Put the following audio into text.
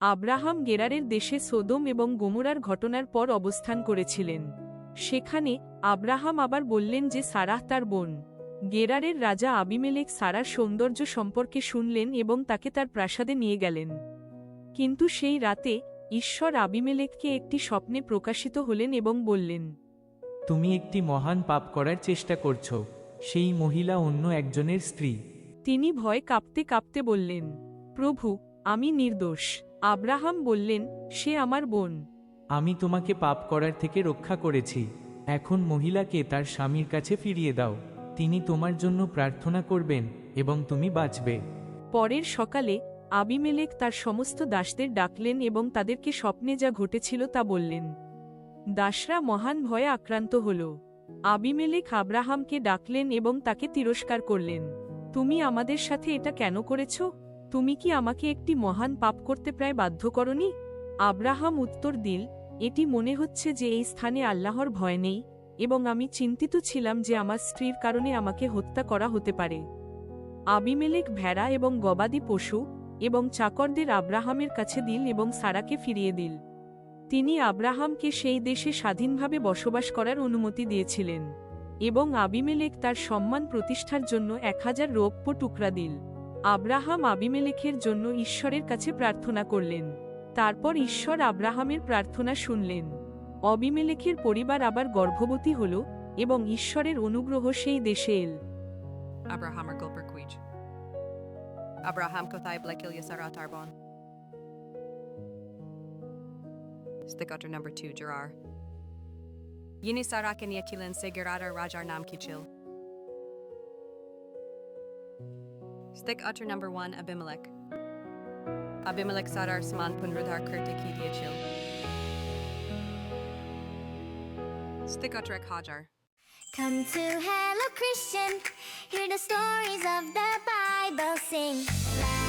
Abraham গেরারের দেশে সোদম এবং গোমরার ঘটনার পর অবস্থান করেছিলেন। সেখানে আব্রাহাম আবার বললেন যে সারাহ তার বোন। গেরারের রাজা আবিমেলেক সারার সৌন্দর্য সম্পর্কে শুনলেন এবং তাকে তার প্রাসাদে নিয়ে গেলেন। কিন্তু সেই রাতে ঈশ্বর আবিমেলেককে একটি স্বপ্নে প্রকাশিত হলেন এবং বললেন তুমি একটি মহান পাপ করার চেষ্টা করছ সেই মহিলা অন্য একজনের স্ত্রী। তিনি ভয় কাঁপতে কাঁপতে বললেন প্রভু আমি নির্দোষ। আব্রাহাম বললেন সে আমার বোন। আমি তোমাকে পাপ করার থেকে রক্ষা করেছি। এখন মহিলাকে তার স্বামীর কাছে ফিরিয়ে দাও। তিনি তোমার জন্য প্রার্থনা করবেন এবং তুমি বাঁচবে। পরের সকালে আবিমেলেক তার সমস্ত দাসদের ডাকলেন এবং তাদেরকে স্বপ্নে যা ঘটেছিল তা বললেন। দাসরা মহান ভয়ে আক্রান্ত হল। আবিমেলেক আব্রাহামকে ডাকলেন এবং তাকে তিরস্কার করলেন। তুমি আমাদের সাথে এটা কেন করেছ? তুমি কি আমাকে একটি মহান পাপ করতে প্রায় বাধ্য করনি? আব্রাহাম উত্তর দিল, এটি মনে হচ্ছে যে এই স্থানে আল্লাহর ভয় নেই, এবং আমি চিন্তিত ছিলাম যে আমার স্ত্রীর কারণে আমাকে হত্যা করা হতে পারে। আবিমেলেক ভেড়া এবং গবাদি পশু এবং চাকরদের আব্রাহামের কাছে দিল এবং সারাকে ফিরিয়ে দিল। তিনি আব্রাহামকে সেই দেশে স্বাধীনভাবে বসবাস করার অনুমতি দিয়েছিলেন এবং আবিমেলেক তার সম্মান প্রতিষ্ঠার জন্য এক হাজার রৌপ্য টুকরা দিল। আব্রাহাম আবিমেলেখের জন্য ঈশ্বরের কাছে প্রার্থনা করলেন। তারপর ঈশ্বর আব্রাহামের প্রার্থনা শুনলেন। অবিমেলেখের পরিবার আবার গর্ভবতী হল এবং ঈশ্বরের অনুগ্রহ সেই দেশে এল। ইনি সারাকে নিয়েছিলেন সে রাজার নাম কি Stick utter number one, Abimelech. Abimelech Sarar Sman Punrudhar Kurta Kidiachil. Stick utter ek Hajar. Come to Hello Christian, hear the stories of the Bible, sing.